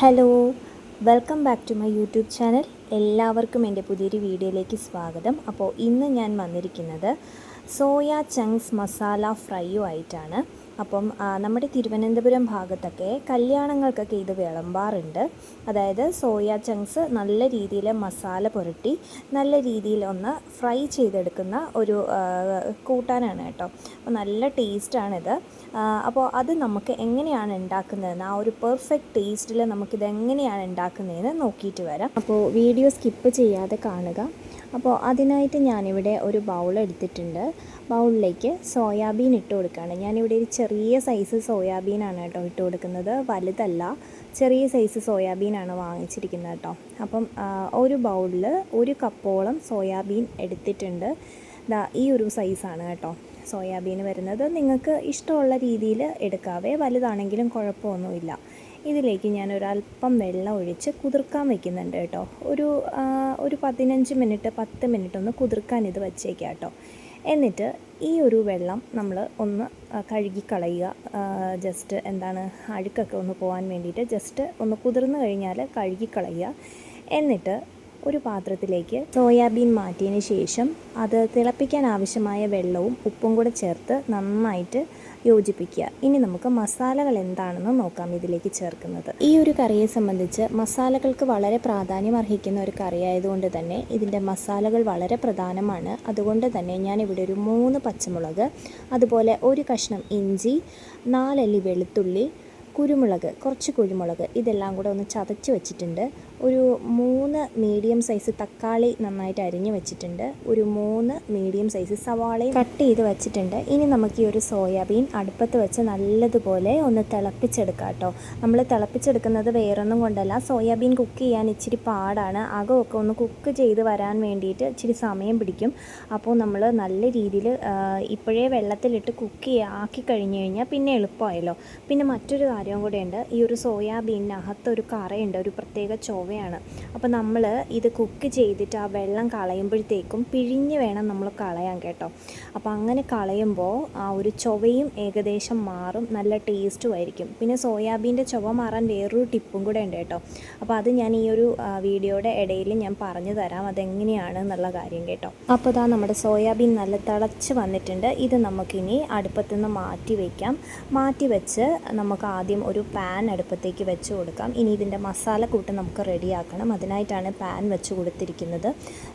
Hello welcome back to my YouTube channel. എല്ലാവർക്കും എന്റെ പുതിയൊരു വീഡിയോയിലേക്ക് സ്വാഗതം. അപ്പോൾ ഇന്ന് ഞാൻ വന്നിരിക്കുന്നത് സോയ ചങ്സ് മസാല ഫ്രൈയും ആയിട്ടാണ് അപ്പം നമ്മുടെ തിരുവനന്തപുരം ഭാഗത്തൊക്കെ കല്യാണങ്ങൾക്കൊക്കെ ഇത് വിളമ്പാറുണ്ട്. അതായത് സോയ ചങ്ക്സ് നല്ല രീതിയിൽ മസാല പുരട്ടി നല്ല രീതിയിൽ ഒന്ന് ഫ്രൈ ചെയ്തെടുക്കുന്ന ഒരു കൂട്ടാനാണ് കേട്ടോ. അപ്പോൾ നല്ല ടേസ്റ്റാണിത്. അപ്പോൾ അത് നമുക്ക് എങ്ങനെയാണ് ഉണ്ടാക്കുന്നതെന്ന് ആ ഒരു പെർഫെക്റ്റ് ടേസ്റ്റിൽ നമുക്കിത് എങ്ങനെയാണ് ഉണ്ടാക്കുന്നതെന്ന് നോക്കിയിട്ട് വരാം. അപ്പോൾ വീഡിയോ സ്കിപ്പ് ചെയ്യാതെ കാണുക. അപ്പോൾ അതിനായിട്ട് ഞാനിവിടെ ഒരു ബൗൾ എടുത്തിട്ടുണ്ട്. ബൗളിലേക്ക് സോയാബീൻ ഇട്ട് കൊടുക്കുകയാണ്. ഞാനിവിടെ ഒരു ചെറിയ സൈസ് സോയാബീനാണ് കേട്ടോ ഇട്ട് കൊടുക്കുന്നത്. വലുതല്ല. ചെറിയ സൈസ് സോയാബീനാണ് വാങ്ങിച്ചിരിക്കുന്നത് കേട്ടോ. അപ്പം ഒരു ബൗളിൽ ഒരു കപ്പോളം സോയാബീൻ എടുത്തിട്ടുണ്ട്. ദാ ഈ ഒരു സൈസാണ് കേട്ടോ സോയാബീൻ വരുന്നത്. നിങ്ങൾക്ക് ഇഷ്ടമുള്ള രീതിയിൽ എടുക്കാവേ. വലുതാണെങ്കിലും കുഴപ്പമൊന്നുമില്ല. ഇതിലേക്ക് ഞാൻ ഒരല്പം വെള്ളം ഒഴിച്ച് കുതിർക്കാൻ വെക്കുന്നുണ്ട് കേട്ടോ. ഒരു ഒരു പതിനഞ്ച് മിനിറ്റ് പത്ത് മിനിറ്റ് ഒന്ന് കുതിർക്കാൻ ഇത് വച്ചേക്കാം കേട്ടോ. എന്നിട്ട് ഈ ഒരു വെള്ളം നമ്മൾ ഒന്ന് കഴുകി കഴുകിക്കളയുക. ജസ്റ്റ് എന്താണ് അഴുക്കൊക്കെ ഒന്ന് പോകാൻ വേണ്ടിയിട്ട് ജസ്റ്റ് ഒന്ന് കുതിർന്ന് കഴിഞ്ഞാൽ കഴുകിക്കളയുക. എന്നിട്ട് ഒരു പാത്രത്തിലേക്ക് സോയാബീൻ മാറ്റിയതിന് ശേഷം അത് തിളപ്പിക്കാൻ ആവശ്യമായ വെള്ളവും ഉപ്പും കൂടെ ചേർത്ത് നന്നായിട്ട് യോജിപ്പിക്കുക. ഇനി നമുക്ക് മസാലകൾ എന്താണെന്ന് നോക്കാം ഇതിലേക്ക് ചേർക്കുന്നത്. ഈ ഒരു കറിയെ സംബന്ധിച്ച് മസാലകൾക്ക് വളരെ പ്രാധാന്യം അർഹിക്കുന്ന ഒരു കറി ആയതുകൊണ്ട് തന്നെ ഇതിന്റെ മസാലകൾ വളരെ പ്രധാനമാണ്. അതുകൊണ്ട് തന്നെ ഞാൻ ഇവിടെ ഒരു മൂന്ന് പച്ചമുളക് അതുപോലെ ഒരു കഷ്ണം ഇഞ്ചി നാലല്ലി വെളുത്തുള്ളി കുരുമുളക് കുറച്ച് കുരുമുളക് ഇതെല്ലാം കൂടെ ഒന്ന് ചതച്ച് വെച്ചിട്ടുണ്ട്. ഒരു മൂന്ന് മീഡിയം സൈസ് തക്കാളി നന്നായിട്ട് അരിഞ്ഞു വെച്ചിട്ടുണ്ട്. ഒരു മൂന്ന് മീഡിയം സൈസ് സവാളയും കട്ട് ചെയ്ത് വെച്ചിട്ടുണ്ട്. ഇനി നമുക്ക് ഈ ഒരു സോയാബീൻ അടുപ്പത്ത് വെച്ച് നല്ലതുപോലെ ഒന്ന് തിളപ്പിച്ചെടുക്കാം കേട്ടോ. നമ്മൾ തിളപ്പിച്ചെടുക്കുന്നത് വേറൊന്നും കൊണ്ടല്ല. സോയാബീൻ കുക്ക് ചെയ്യാൻ ഇച്ചിരി പാടാണ്. അകമൊക്കെ ഒന്ന് കുക്ക് ചെയ്ത് വരാൻ വേണ്ടിയിട്ട് ഇച്ചിരി സമയം പിടിക്കും. അപ്പോൾ നമ്മൾ നല്ല രീതിയിൽ ഇപ്പോഴേ വെള്ളത്തിലിട്ട് കുക്ക് ആക്കി കഴിഞ്ഞ് കഴിഞ്ഞാൽ പിന്നെ എളുപ്പമായല്ലോ. പിന്നെ മറ്റൊരു കാര്യം കൂടെയുണ്ട് ഈ ഒരു സോയാബീനകത്ത് ഒരു കറയുണ്ട്. ഒരു പ്രത്യേക ചൊവയാണ് അപ്പോൾ നമ്മൾ ഇത് കുക്ക് ചെയ്തിട്ട് ആ വെള്ളം കളയുമ്പോഴത്തേക്കും പിഴിഞ്ഞ് വേണം നമ്മൾ കളയാൻ കേട്ടോ. അപ്പോൾ അങ്ങനെ കളയുമ്പോൾ ആ ഒരു ചൊവയും ഏകദേശം മാറും. നല്ല ടേസ്റ്റും ആയിരിക്കും. പിന്നെ സോയാബീന്റെ ചൊവ മാറാൻ വേറൊരു ടിപ്പും കൂടെ ഉണ്ട് കേട്ടോ. അപ്പോൾ അത് ഞാൻ ഈ ഒരു വീഡിയോയുടെ ഇടയിൽ ഞാൻ പറഞ്ഞു തരാം. അതെങ്ങനെയാണ് എന്നുള്ള കാര്യം കേട്ടോ. അപ്പോൾ ഇതാ നമ്മുടെ സോയാബീൻ നല്ല തിളച്ച് വന്നിട്ടുണ്ട്. ഇത് നമുക്കിനി അടുപ്പത്തു നിന്ന് മാറ്റി വയ്ക്കാം മാറ്റി വെച്ച് നമുക്ക് ആദ്യം ഒരു പാൻ അടുപ്പത്തേക്ക് വെച്ച് കൊടുക്കാം. ഇനി ഇതിന്റെ മസാല കൂട്ട് നമുക്ക് റെഡിയാക്കണം. അതിനായിട്ടാണ് പാൻ വെച്ച് കൊടുത്തിരിക്കുന്നത്.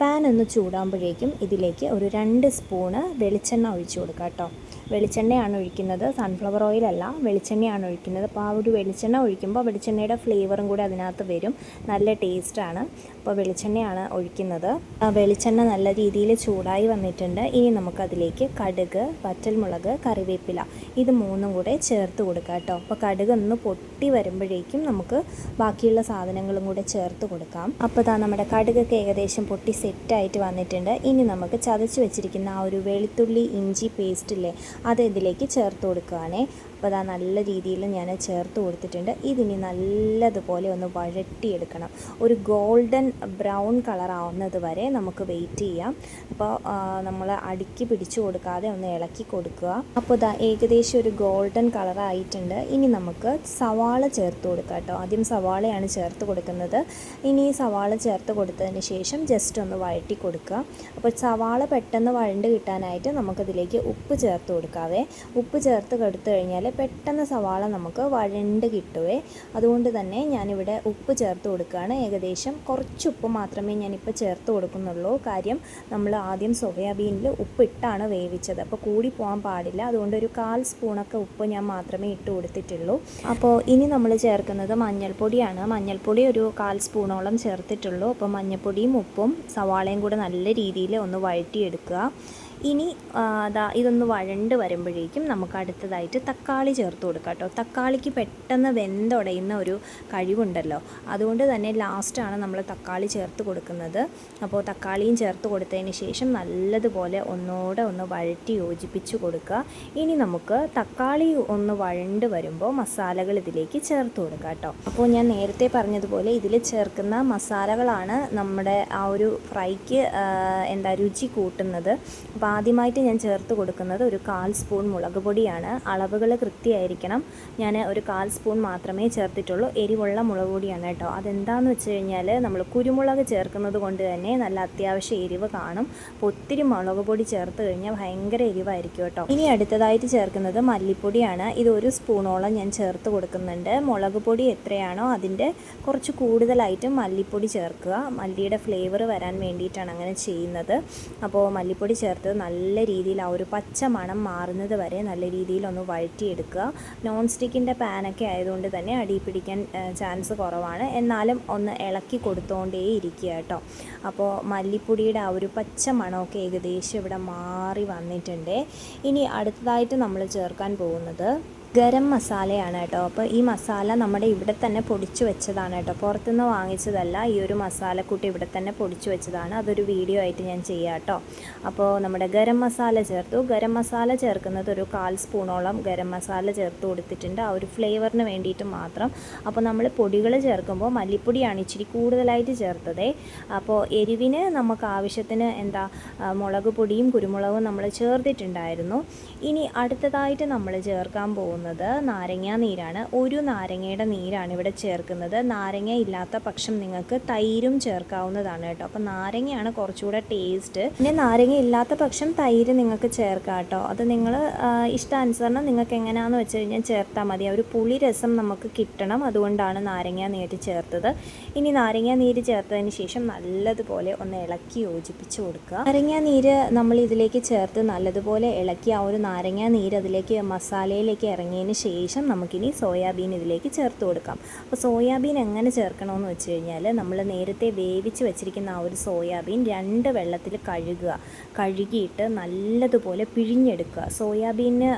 പാൻ ഒന്ന് ചൂടാകുമ്പോഴേക്കും ഇതിലേക്ക് ഒരു രണ്ട് സ്പൂണ് വെളിച്ചെണ്ണ ഒഴിച്ചു കൊടുക്കാം കേട്ടോ വെളിച്ചെണ്ണയാണ് ഒഴിക്കുന്നത്. സൺഫ്ലവർ ഓയിലല്ല വെളിച്ചെണ്ണയാണ് ഒഴിക്കുന്നത്. അപ്പോൾ ആ ഒരു വെളിച്ചെണ്ണ ഒഴിക്കുമ്പോൾ വെളിച്ചെണ്ണയുടെ ഫ്ലേവറും കൂടി അതിനകത്ത് വരും. നല്ല ടേസ്റ്റാണ് അപ്പോൾ വെളിച്ചെണ്ണയാണ് ഒഴിക്കുന്നത്. വെളിച്ചെണ്ണ നല്ല രീതിയിൽ ചൂടായി വന്നിട്ടുണ്ട്. ഇനി നമുക്കതിലേക്ക് കടുക് വറ്റൽമുളക് കറിവേപ്പില ഇത് മൂന്നും കൂടെ ചേർത്ത് കൊടുക്കുക കേട്ടോ. അപ്പോൾ കടുക് ഒന്ന് പൊട്ടി വരുമ്പോഴേക്കും നമുക്ക് ബാക്കിയുള്ള സാധനങ്ങളും കൂടെ ചേർത്ത് കൊടുക്കാം. അപ്പോൾ ഇതാ നമ്മുടെ കടുകൊക്കെ ഏകദേശം പൊട്ടി സെറ്റായിട്ട് വന്നിട്ടുണ്ട്. ഇനി നമുക്ക് ചതച്ച് വെച്ചിരിക്കുന്ന ആ ഒരു വെളുത്തുള്ളി ഇഞ്ചി പേസ്റ്റില്ലേ അത് ഇതിലേക്ക് ചേർത്ത് കൊടുക്കുകയാണേ അപ്പോൾ അതാ നല്ല രീതിയിൽ ഞാൻ ചേർത്ത് കൊടുത്തിട്ടുണ്ട്. ഇതിനി നല്ലതുപോലെ ഒന്ന് വഴട്ടിയെടുക്കണം ഒരു ഗോൾഡൻ ബ്രൗൺ കളർ ആവുന്നത് വരെ നമുക്ക് വെയിറ്റ് ചെയ്യാം. അപ്പോൾ നമ്മൾ അടുക്കി പിടിച്ചു കൊടുക്കാതെ ഒന്ന് ഇളക്കി കൊടുക്കുക. അപ്പോൾ ഇതാ ഏകദേശം ഒരു ഗോൾഡൻ കളർ ആയിട്ടുണ്ട്. ഇനി നമുക്ക് സവാള ചേർത്ത് കൊടുക്കാം കേട്ടോ. ആദ്യം സവാളയാണ് ചേർത്ത് കൊടുക്കുന്നത്. ഇനി സവാള ചേർത്ത് കൊടുത്തതിന് ശേഷം ജസ്റ്റ് ഒന്ന് വഴറ്റി കൊടുക്കുക. അപ്പോൾ സവാള പെട്ടെന്ന് വഴണ്ട് കിട്ടാനായിട്ട് നമുക്കതിലേക്ക് ഉപ്പ് ചേർത്ത് കൊടുക്കാവേ. ഉപ്പ് ചേർത്ത് കൊടുത്തു കഴിഞ്ഞാൽ പെട്ടെന്ന് സവാള നമുക്ക് വഴണ്ട് കിട്ടുവേ. അതുകൊണ്ട് തന്നെ ഞാനിവിടെ ഉപ്പ് ചേർത്ത് കൊടുക്കുകയാണ്. ഏകദേശം കുറച്ച് ഉപ്പ് മാത്രമേ ഞാനിപ്പോൾ ചേർത്ത് കൊടുക്കുന്നുള്ളൂ. കാര്യം നമ്മൾ ആദ്യം സോയാബീനിൽ ഉപ്പിട്ടാണ് വേവിച്ചത്. അപ്പോൾ കൂടി പോകാൻ പാടില്ല. അതുകൊണ്ട് ഒരു കാൽ സ്പൂണൊക്കെ ഉപ്പ് ഞാൻ മാത്രമേ ഇട്ട് കൊടുത്തിട്ടുള്ളൂ. അപ്പോൾ ഇനി നമ്മൾ ചേർക്കുന്നത് മഞ്ഞൾപ്പൊടിയാണ്. മഞ്ഞൾപ്പൊടി ഒരു കാൽ സ്പൂണോളം ചേർത്തിട്ടുള്ളൂ. അപ്പോൾ മഞ്ഞൾപ്പൊടിയും ഉപ്പും സവാളയും കൂടെ നല്ല രീതിയിൽ ഒന്ന് വഴറ്റിയെടുക്കുക. ഇനി അതാ ഇതൊന്ന് വഴണ്ട് വരുമ്പോഴേക്കും നമുക്ക് അടുത്തതായിട്ട് തക്കാളി ചേർത്ത് കൊടുക്കാം കേട്ടോ. തക്കാളിക്ക് പെട്ടെന്ന് വെന്തുടയുന്ന ഒരു കഴിവുണ്ടല്ലോ. അതുകൊണ്ട് തന്നെ ലാസ്റ്റാണ് നമ്മൾ തക്കാളി ചേർത്ത് കൊടുക്കുന്നത്. അപ്പോൾ തക്കാളിയും ചേർത്ത് കൊടുത്തതിന് ശേഷം നല്ലതുപോലെ ഒന്നോടെ ഒന്ന് വഴറ്റി യോജിപ്പിച്ച് കൊടുക്കുക. ഇനി നമുക്ക് തക്കാളി ഒന്ന് വഴണ്ട് വരുമ്പോൾ മസാലകൾ ഇതിലേക്ക് ചേർത്ത് കൊടുക്കാം കേട്ടോ. അപ്പോൾ ഞാൻ നേരത്തെ പറഞ്ഞതുപോലെ ഇതിൽ ചേർക്കുന്ന മസാലകളാണ് നമ്മുടെ ആ ഒരു ഫ്രൈക്ക് എന്താ രുചി കൂട്ടുന്നത്. അപ്പോൾ അപ്പോൾ ആദ്യമായിട്ട് ഞാൻ ചേർത്ത് കൊടുക്കുന്നത് ഒരു കാൽ സ്പൂൺ മുളക് പൊടിയാണ്. അളവുകൾ കൃത്യമായിരിക്കണം. ഞാൻ ഒരു കാൽ സ്പൂൺ മാത്രമേ ചേർത്തിട്ടുള്ളൂ. എരിവുള്ള മുളക് പൊടിയാണ് കേട്ടോ. അതെന്താണെന്ന് വെച്ച് കഴിഞ്ഞാൽ നമ്മൾ കുരുമുളക് ചേർക്കുന്നത് കൊണ്ട് തന്നെ നല്ല അത്യാവശ്യം എരിവ് കാണും. അപ്പോൾ ഒത്തിരി മുളക് പൊടി ചേർത്ത് കഴിഞ്ഞാൽ ഭയങ്കര എരിവായിരിക്കും കേട്ടോ. ഇനി അടുത്തതായിട്ട് ചേർക്കുന്നത് മല്ലിപ്പൊടിയാണ്. ഇത് ഒരു സ്പൂണോളം ഞാൻ ചേർത്ത് കൊടുക്കുന്നുണ്ട്. മുളക് പൊടി എത്രയാണോ അതിന്റെ കുറച്ച് കൂടുതലായിട്ട് മല്ലിപ്പൊടി ചേർക്കുക. മല്ലിയുടെ ഫ്ലേവർ വരാൻ വേണ്ടിയിട്ടാണ് അങ്ങനെ ചെയ്യുന്നത്. അപ്പോൾ മല്ലിപ്പൊടി ചേർത്ത് നല്ല രീതിയിൽ ആ ഒരു പച്ച മണം മാറുന്നത് വരെ നല്ല രീതിയിൽ ഒന്ന് വഴറ്റിയെടുക്കുക. നോൺ സ്റ്റിക്കിന്റെ പാനൊക്കെ ആയതുകൊണ്ട് തന്നെ അടി പിടിക്കാൻ ചാൻസ് കുറവാണ്. എന്നാലും ഒന്ന് ഇളക്കി കൊടുത്തുകൊണ്ടേ ഇരിക്കുക കേട്ടോ. അപ്പോൾ മല്ലിപ്പൊടിയുടെ ആ ഒരു പച്ച മണമൊക്കെ ഏകദേശം ഇവിടെ മാറി വന്നിട്ടുണ്ട്. ഇനി അടുത്തതായിട്ട് നമ്മൾ ചേർക്കാൻ പോകുന്നത് ഗരം മസാലയാണ് കേട്ടോ. അപ്പോൾ ഈ മസാല നമ്മുടെ ഇവിടെ തന്നെ പൊടിച്ചു വെച്ചതാണ് കേട്ടോ. പുറത്തുനിന്ന് വാങ്ങിച്ചതല്ല ഈ ഒരു മസാലക്കൂട്ട് ഇവിടെ തന്നെ പൊടിച്ചു വെച്ചതാണ്. അതൊരു വീഡിയോ ആയിട്ട് ഞാൻ ചെയ്യാം കേട്ടോ. അപ്പോൾ നമ്മുടെ ഗരം മസാല ചേർത്തു. ഗരം മസാല ചേർക്കുന്നത് ഒരു കാൽ സ്പൂണോളം ഗരം മസാല ചേർത്ത് കൊടുത്തിട്ടുണ്ട്. ആ ഒരു ഫ്ലേവറിന് വേണ്ടിയിട്ട് മാത്രം. അപ്പോൾ നമ്മൾ പൊടികൾ ചേർക്കുമ്പോൾ മല്ലിപ്പൊടിയാണ് ഇച്ചിരി കൂടുതലായിട്ട് ചേർത്തത്. അപ്പോൾ എരിവിന് നമുക്ക് ആവശ്യത്തിന് എന്താ മുളക് പൊടിയും കുരുമുളകും നമ്മൾ ചേർത്തിട്ടുണ്ടായിരുന്നു. ഇനി അടുത്തതായിട്ട് നമ്മൾ ചേർക്കാൻ പോകുന്നത് നാരങ്ങ നീരാണ്. ഒരു നാരങ്ങയുടെ നീരാണ് ഇവിടെ ചേർക്കുന്നത്. നാരങ്ങ ഇല്ലാത്ത പക്ഷം നിങ്ങൾക്ക് തൈരും ചേർക്കാവുന്നതാണ് കേട്ടോ. അപ്പോൾ നാരങ്ങയാണ് കുറച്ചുകൂടെ ടേസ്റ്റ് പിന്നെ നാരങ്ങ ഇല്ലാത്ത പക്ഷം തൈര് നിങ്ങൾക്ക് ചേർക്കാം കേട്ടോ. അത് നിങ്ങൾ ഇഷ്ടാനുസരണം നിങ്ങൾക്ക് എങ്ങനെയാണെന്ന് വെച്ച് കഴിഞ്ഞാൽ ചേർത്താൽ മതി. ഒരു പുളി രസം നമുക്ക് കിട്ടണം. അതുകൊണ്ടാണ് നാരങ്ങ നീര് ചേർത്തത്. ഇനി നാരങ്ങ നീര് ചേർത്തതിന് ശേഷം നല്ലതുപോലെ ഒന്ന് ഇളക്കി യോജിപ്പിച്ച് കൊടുക്കുക. നാരങ്ങ നീര് നമ്മൾ ഇതിലേക്ക് ചേർത്ത് നല്ലതുപോലെ ഇളക്കി ആ ഒരു നാരങ്ങ നീര് അതിലേക്ക് മസാലയിലേക്ക് ഇറങ്ങിയതിന് ശേഷം നമുക്കിനി സോയാബീൻ ഇതിലേക്ക് ചേർത്ത് കൊടുക്കാം. അപ്പോൾ സോയാബീൻ എങ്ങനെ ചേർക്കണമെന്ന് വെച്ച് കഴിഞ്ഞാൽ നമ്മൾ നേരത്തെ വേവിച്ച് വെച്ചിരിക്കുന്ന ആ ഒരു സോയാബീൻ രണ്ട് വെള്ളത്തിൽ കഴുകുക. കഴുകിയിട്ട് നല്ലതുപോലെ പിഴിഞ്ഞെടുക്കുക. സോയാബീന്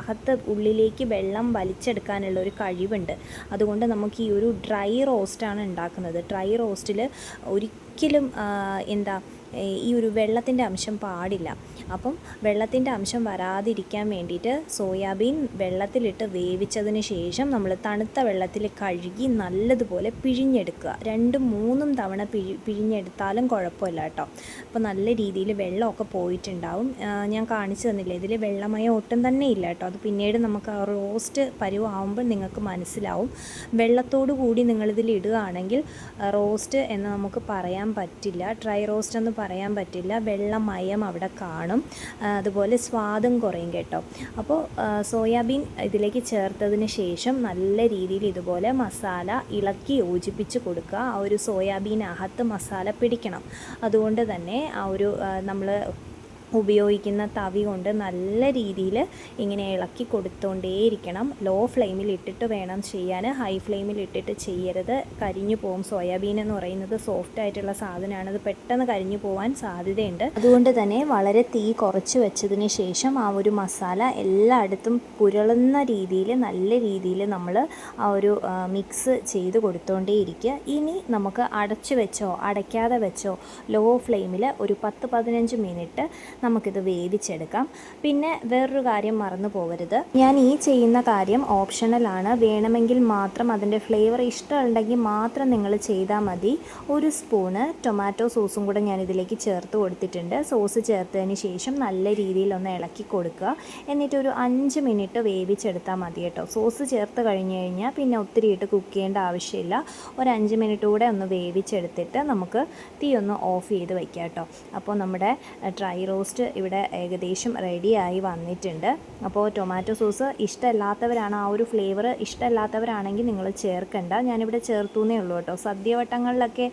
അകത്ത് ഉള്ളിലേക്ക് വെള്ളം വലിച്ചെടുക്കാനുള്ള ഒരു കഴിവുണ്ട്. അതുകൊണ്ട് നമുക്ക് ഈ ഒരു ഡ്രൈ റോസ്റ്റാണ് ഉണ്ടാക്കുന്നത്. ഡ്രൈ റോസ്റ്റിൽ ഒരിക്കലും ആ, എന്താ ഈ ഒരു വെള്ളത്തിന്റെ അംശം പാടില്ല. അപ്പം വെള്ളത്തിന്റെ അംശം വരാതിരിക്കാൻ വേണ്ടിയിട്ട് സോയാബീൻ വെള്ളത്തിലിട്ട് വേവിച്ചതിന് ശേഷം നമ്മൾ തണുത്ത വെള്ളത്തിൽ കഴുകി നല്ലതുപോലെ പിഴിഞ്ഞെടുക്കുക. രണ്ടും മൂന്നും തവണ പിഴി പിഴിഞ്ഞെടുത്താലും കുഴപ്പമില്ല കേട്ടോ. അപ്പോൾ നല്ല രീതിയിൽ വെള്ളമൊക്കെ പോയിട്ടുണ്ടാവും. ഞാൻ കാണിച്ചു തന്നില്ല ഇതിൽ വെള്ളമയം ഒട്ടും തന്നെ ഇല്ല കേട്ടോ. അത് പിന്നീട് നമുക്ക് ആ റോസ്റ്റ് പരുവാകുമ്പോൾ നിങ്ങൾക്ക് മനസ്സിലാവും. വെള്ളത്തോടു കൂടി നിങ്ങളിതിൽ ഇടുകയാണെങ്കിൽ റോസ്റ്റ് എന്ന് നമുക്ക് പറയാൻ പറ്റില്ല. ഡ്രൈ റോസ്റ്റ് എന്ന് പറയാൻ പറ്റില്ല. വെള്ളമയം അവിടെ കാണും. അതുപോലെ സ്വാദും കുറയും കേട്ടോ. അപ്പോൾ സോയാബീൻ ഇതിലേക്ക് ചേർത്തതിന് ശേഷം നല്ല രീതിയിൽ ഇതുപോലെ മസാല ഇളക്കി യോജിപ്പിച്ച് കൊടുക്കുക. ആ ഒരു സോയാബീനകത്ത് മസാല പിടിക്കണം. അതുകൊണ്ട് തന്നെ ആ ഒരു നമ്മൾ ഉപയോഗിക്കുന്ന തവി കൊണ്ട് നല്ല രീതിയിൽ ഇങ്ങനെ ഇളക്കി കൊടുത്തുകൊണ്ടേയിരിക്കണം ലോ ഫ്ലെയിമിൽ ഇട്ടിട്ട് വേണം ചെയ്യാൻ. ഹൈ ഫ്ലെയിമിൽ ഇട്ടിട്ട് ചെയ്യരുത്. കരിഞ്ഞു പോകും സോയാബീൻ എന്ന് പറയുന്നത് സോഫ്റ്റ് ആയിട്ടുള്ള സാധനമാണ്. അത് പെട്ടെന്ന് കരിഞ്ഞു പോകാൻ സാധ്യതയുണ്ട്. അതുകൊണ്ട് തന്നെ വളരെ തീ കുറച്ച് വെച്ചതിന് ശേഷം ആ ഒരു മസാല എല്ലായിടത്തും പുരളുന്ന രീതിയിൽ നല്ല രീതിയിൽ നമ്മൾ ആ ഒരു മിക്സ് ചെയ്ത് കൊടുത്തുകൊണ്ടേയിരിക്കുക ഇനി നമുക്ക് അടച്ചു വെച്ചോ അടയ്ക്കാതെ വെച്ചോ ലോ ഫ്ലെയിമിൽ ഒരു പത്ത് പതിനഞ്ച് മിനിറ്റ് നമുക്കിത് വേവിച്ചെടുക്കാം. പിന്നെ വേറൊരു കാര്യം മറന്നു പോകരുത്. ഞാൻ ഈ ചെയ്യുന്ന കാര്യം ഓപ്ഷണലാണ് വേണമെങ്കിൽ മാത്രം അതിന്റെ ഫ്ലേവർ ഇഷ്ടമുണ്ടെങ്കിൽ മാത്രം നിങ്ങൾ ചെയ്താൽ മതി. ഒരു സ്പൂണ് ടൊമാറ്റോ സോസും കൂടെ ഞാൻ ഇതിലേക്ക് ചേർത്ത് കൊടുത്തിട്ടുണ്ട്. സോസ് ചേർത്തതിന് ശേഷം നല്ല രീതിയിൽ ഒന്ന് ഇളക്കി കൊടുക്കുക. എന്നിട്ട് ഒരു അഞ്ച് മിനിറ്റ് വേവിച്ചെടുത്താൽ മതി കേട്ടോ. സോസ് ചേർത്ത് കഴിഞ്ഞ് കഴിഞ്ഞാൽ പിന്നെ ഒത്തിരി ഇട്ട് കുക്ക് ചെയ്യേണ്ട ആവശ്യമില്ല. ഒരു അഞ്ച് മിനിറ്റ് കൂടെ ഒന്ന് വേവിച്ചെടുത്തിട്ട് നമുക്ക് തീ ഒന്ന് ഓഫ് ചെയ്ത് വയ്ക്കാം കേട്ടോ. അപ്പോൾ നമ്മുടെ ഡ്രൈ റോസ്റ്റ് ഇവിടെ ഏകദേശം റെഡിയായി വന്നിട്ടുണ്ട്. അപ്പോൾ ടൊമാറ്റോ സോസ് ഇഷ്ടമല്ലാത്തവരാണ് ആ ഒരു ഫ്ലേവർ ഇഷ്ടമല്ലാത്തവരാണെങ്കിൽ നിങ്ങൾ ചേർക്കണ്ട. ഞാനിവിടെ ചേർത്തു എന്നേ ഉള്ളൂ കേട്ടോ. സദ്യവട്ടങ്ങളിലൊക്കെ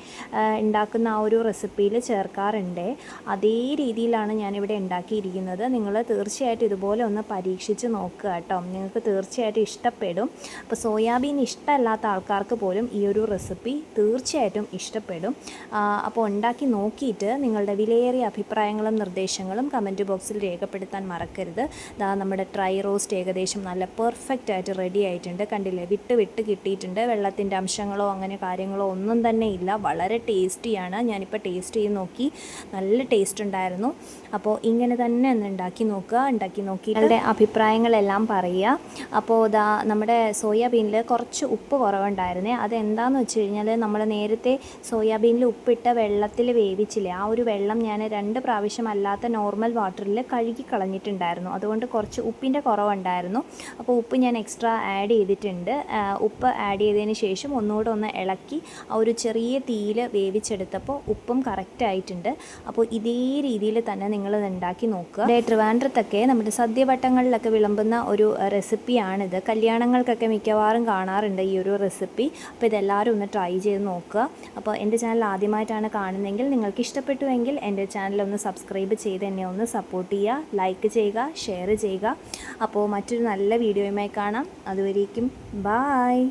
ഉണ്ടാക്കുന്ന ആ ഒരു റെസിപ്പിയിൽ ചേർക്കാറുണ്ട്. അതേ രീതിയിലാണ് ഞാനിവിടെ ഉണ്ടാക്കിയിരിക്കുന്നത്. നിങ്ങൾ തീർച്ചയായിട്ടും ഇതുപോലെ ഒന്ന് പരീക്ഷിച്ച് നോക്കുക കേട്ടോ. നിങ്ങൾക്ക് തീർച്ചയായിട്ടും ഇഷ്ടപ്പെടും. അപ്പോൾ സോയാബീൻ ഇഷ്ടമല്ലാത്ത ആൾക്കാർക്ക് പോലും ഈ ഒരു റെസിപ്പി തീർച്ചയായിട്ടും ഇഷ്ടപ്പെടും. അപ്പോൾ ഉണ്ടാക്കി നോക്കിയിട്ട് നിങ്ങളുടെ വിലയേറിയ അഭിപ്രായങ്ങളും നിർദ്ദേശങ്ങളും കമന്റ് ബോക്സിൽ രേഖപ്പെടുത്താൻ മറക്കരുത്. ദാ നമ്മുടെ ഡ്രൈ റോസ്റ്റ് ഏകദേശം നല്ല പെർഫെക്റ്റ് ആയിട്ട് റെഡി ആയിട്ടുണ്ട്. കണ്ടില്ലേ? വിട്ട് വിട്ട് കിട്ടിയിട്ടുണ്ട്. വെള്ളത്തിന്റെ അംശങ്ങളോ അങ്ങനെ കാര്യങ്ങളോ ഒന്നും തന്നെ ഇല്ല. വളരെ ടേസ്റ്റിയാണ്. ഞാനിപ്പോൾ ടേസ്റ്റ് ചെയ്ത് നോക്കി. നല്ല ടേസ്റ്റ് ഉണ്ടായിരുന്നു. അപ്പോൾ ഇങ്ങനെ തന്നെ ഒന്ന് ഉണ്ടാക്കി നോക്കുക. ഉണ്ടാക്കി നോക്കി നിങ്ങളുടെ അഭിപ്രായങ്ങളെല്ലാം പറയുക. അപ്പോൾ ഇതാ നമ്മുടെ സോയാബീനിൽ കുറച്ച് ഉപ്പ് കുറവുണ്ടായിരുന്നേ. അതെന്താണെന്ന് വെച്ച് കഴിഞ്ഞാൽ നമ്മൾ നേരത്തെ സോയാബീനിൽ ഉപ്പിട്ട വെള്ളത്തിൽ വേവിച്ചില്ലേ? ആ ഒരു വെള്ളം ഞാൻ രണ്ട് പ്രാവശ്യം അല്ലാത്ത നോർമൽ വാട്ടറിൽ കഴുകി കളഞ്ഞിട്ടുണ്ടായിരുന്നു. അതുകൊണ്ട് കുറച്ച് ഉപ്പിന്റെ കുറവുണ്ടായിരുന്നു. അപ്പോൾ ഉപ്പ് ഞാൻ എക്സ്ട്രാ ആഡ് ചെയ്തിട്ടുണ്ട്. ഉപ്പ് ആഡ് ചെയ്തതിന് ശേഷം ഒന്നുകൂടെ ഒന്ന് ഇളക്കി ഒരു ചെറിയ തീയിൽ വേവിച്ചെടുത്തപ്പോൾ ഉപ്പും കറക്റ്റ് ആയിട്ടുണ്ട്. അപ്പോൾ ഇതേ രീതിയിൽ തന്നെ നിങ്ങൾ ഉണ്ടാക്കി നോക്കുക. ട്രിവാൻഡ്രത്തൊക്കെ നമ്മുടെ സദ്യവട്ടങ്ങളിലൊക്കെ വിളമ്പുന്ന ഒരു റെസിപ്പിയാണിത്. കല്യാണങ്ങൾക്കൊക്കെ മിക്കവാറും കാണാറുണ്ട് ഈ ഒരു റെസിപ്പി. അപ്പോൾ ഇതെല്ലാവരും ഒന്ന് ട്രൈ ചെയ്ത് നോക്കുക. അപ്പോൾ എന്റെ ചാനൽ ആദ്യമായിട്ടാണ് കാണുന്നതെങ്കിൽ നിങ്ങൾക്ക് ഇഷ്ടപ്പെട്ടുവെങ്കിൽ എന്റെ ചാനൽ ഒന്ന് സബ്സ്ക്രൈബ് ചെയ്ത് എന്നെ ഒന്ന് സപ്പോർട്ട് ചെയ്യുക ലൈക്ക് ചെയ്യുക ഷെയർ ചെയ്യുക. അപ്പോൾ മറ്റൊരു നല്ല വീഡിയോയുമായി കാണാം. അതുവരേക്കും ബായ്